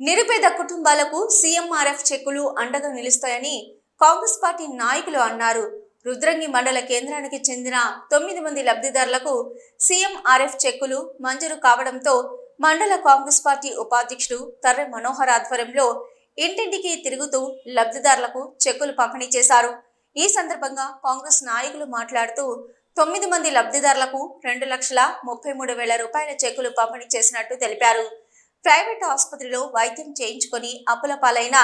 నిరుపేద కుటుంబాలకు సీఎంఆర్ఎఫ్ చెక్కులు అండగా నిలుస్తాయని కాంగ్రెస్ పార్టీ నాయకులు అన్నారు. రుద్రంగి మండల కేంద్రానికి చెందిన తొమ్మిది మంది లబ్ధిదారులకు సీఎంఆర్ఎఫ్ చెక్కులు మంజూరు కావడంతో మండల కాంగ్రెస్ పార్టీ ఉపాధ్యక్షుడు తర్రె మనోహర్ ఆధ్వర్యంలో ఇంటింటికి తిరుగుతూ లబ్ధిదారులకు చెక్కులు పంపిణీ చేశారు. ఈ సందర్భంగా కాంగ్రెస్ నాయకులు మాట్లాడుతూ తొమ్మిది మంది లబ్ధిదారులకు రెండు లక్షల ముప్పై మూడు వేల రూపాయల చెక్కులు పంపిణీ చేసినట్టు తెలిపారు. ప్రైవేట్ ఆసుపత్రిలో వైద్యం చేయించుకొని అప్పుల పాలైన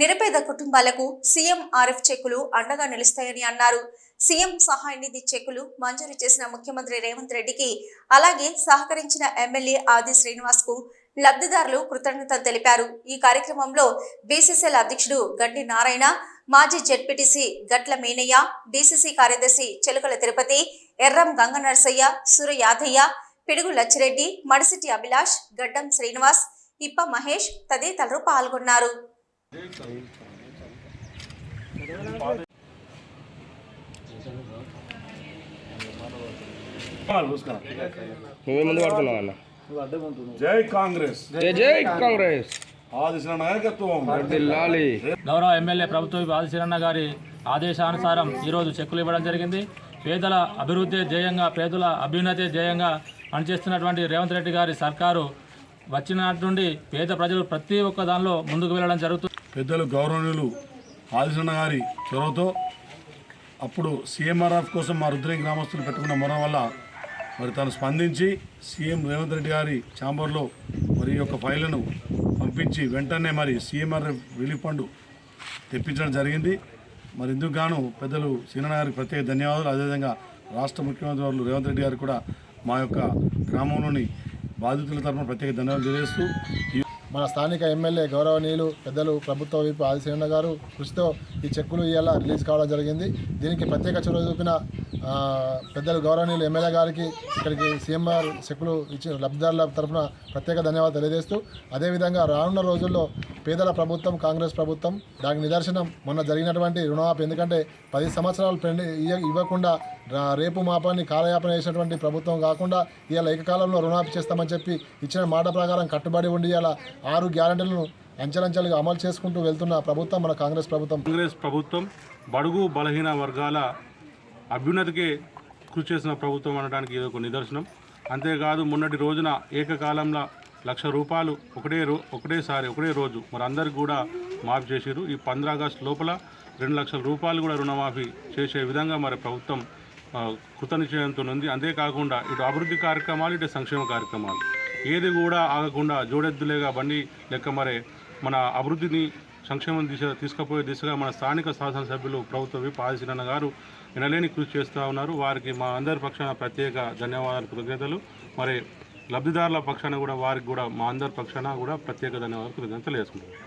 నిరుపేద కుటుంబాలకు సీఎం ఆర్ఎఫ్ చెక్కులు అండగా నిలుస్తాయని అన్నారు. సీఎం సహాయ నిధి చెక్కులు మంజూరు చేసిన ముఖ్యమంత్రి రేవంత్ రెడ్డికి అలాగే సహకరించిన ఎమ్మెల్యే ఆది శ్రీనివాస్కు లబ్ధిదారులు కృతజ్ఞతలు తెలిపారు. ఈ కార్యక్రమంలో బీసీసీఎల్ అధ్యక్షుడు గడ్డి నారాయణ మాజీ జెడ్పీటీసీ గట్ల మీనయ్య డీసీసీ కార్యదర్శి చెలుకల తిరుపతి ఎర్రం గంగ నరసయ్య సుర యాదయ్య పిడుగు లచ్చిరెడ్డి మడిసిటి అభిలాష్ గడ్డం శ్రీనివాస్ ఇప్ప మహేష్ తదితరులు పాల్గొన్నారు. పడుతున్నావు అన్న? జై కాంగ్రెస్. జై కాంగ్రెస్. గౌరవ ఎమ్మెల్యే ప్రభుత్వ ఆదిశీరన్న గారి ఆదేశానుసారం ఈరోజు చెక్కులు ఇవ్వడం జరిగింది. పేదల అభివృద్ధి ధ్యేయంగా పేదల అభ్యున్నతి ధ్యేయంగా పనిచేస్తున్నటువంటి రేవంత్ రెడ్డి గారి సర్కారు వచ్చినట్టు నుండి పేద ప్రజలు ప్రతి ఒక్క దానిలో ముందుకు వెళ్ళడం జరుగుతుంది పెద్దలు గౌరవనీయులు ఆదిశన్న గారి చొరవతో అప్పుడు సీఎంఆర్ఎఫ్ కోసం మా రుద్రంగి గ్రామస్తులు పెట్టుకున్న మొరం వల్ల మరి తను స్పందించి సీఎం రేవంత్ రెడ్డి గారి ఛాంబర్లో మరి యొక్క ఫైళ్ళను పంపించి వెంటనే మరి సీఎంఆర్ఎఫ్ రిలీఫ్ ఫండ్ తెప్పించడం జరిగింది. మరి ఇందుకు గాను పెద్దలు సీనన్న గారికి ప్రత్యేక ధన్యవాదాలు. అదేవిధంగా రాష్ట్ర ముఖ్యమంత్రి వారు రేవంత్ రెడ్డి గారు కూడా మా యొక్క గ్రామంలోని బాధితుల తరఫున ప్రత్యేక ధన్యవాదాలు తెలియజేస్తూ ఈ మన స్థానిక ఎమ్మెల్యే గౌరవనీయులు పెద్దలు ప్రభుత్వ వైపు ఆదిశేణ గారు కృషితో ఈ చెక్కులు ఇవాళ రిలీజ్ కావడం జరిగింది. దీనికి ప్రత్యేక చొరవ చూపిన పెద్దలు గౌరవనీయులు ఎమ్మెల్యే గారికి ఇక్కడికి సీఎంఆర్ చెక్కులు ఇచ్చిన లబ్ధిదారుల తరఫున ప్రత్యేక ధన్యవాదాలు తెలియజేస్తూ అదేవిధంగా రానున్న రోజుల్లో పేదల ప్రభుత్వం కాంగ్రెస్ ప్రభుత్వం దానికి నిదర్శనం. మొన్న జరిగినటువంటి రుణమాఫీ ఎందుకంటే పది సంవత్సరాలు పెండి ఇవ్వకుండా రా- రేపు మాపాన్ని కాలయాపన చేసినటువంటి ప్రభుత్వం కాకుండా ఇవాళ ఏకకాలంలో రుణమాఫీ చేస్తామని చెప్పి ఇచ్చిన మాట ప్రకారం కట్టుబడి ఉండి ఇలా ఆరు గ్యారంటీలను అంచెలంచెలుగా అమలు చేసుకుంటూ వెళ్తున్న ప్రభుత్వం మన కాంగ్రెస్ ప్రభుత్వం. కాంగ్రెస్ ప్రభుత్వం బడుగు బలహీన వర్గాల అభ్యున్నతికి కృషి చేసిన ప్రభుత్వం అనడానికి ఇది ఒక నిదర్శనం. అంతేకాదు మొన్నటి రోజున ఏకకాలంలో లక్ష రూపాయలు ఒకటే రో ఒకటేసారి ఒకటే రోజు మరి అందరికి కూడా మాఫీ చేశారు ఈ పంద్రా ఆగస్టు లోపల రెండు లక్షల రూపాయలు కూడా రుణమాఫీ చేసే విధంగా మరి ప్రభుత్వం కృతనిశ్చయంతో ఉంది. అంతేకాకుండా ఇటు అభివృద్ధి కార్యక్రమాలు ఇటు సంక్షేమ కార్యక్రమాలు. ఏది కూడా ఆగకుండా జోడెద్దులేగా బండి లెక్క మరి మన అభివృద్ధిని సంక్షేమం దిశ తీసుకుపోయే దిశగా మన స్థానిక శాసనసభ్యులు ప్రభుత్వ విప్ ఆదిశీలన్న గారు వినలేని కృషి చేస్తూ ఉన్నారు. వారికి మా అందరి పక్షాన ప్రత్యేక ధన్యవాదాలు కృతజ్ఞతలు. మరి లబ్ధిదారుల పక్షాన కూడా వారికి కూడా మా అందరి పక్షాన కూడా ప్రత్యేక ధన్యవాదాలు కృతజ్ఞతలు వేసుకుంటాం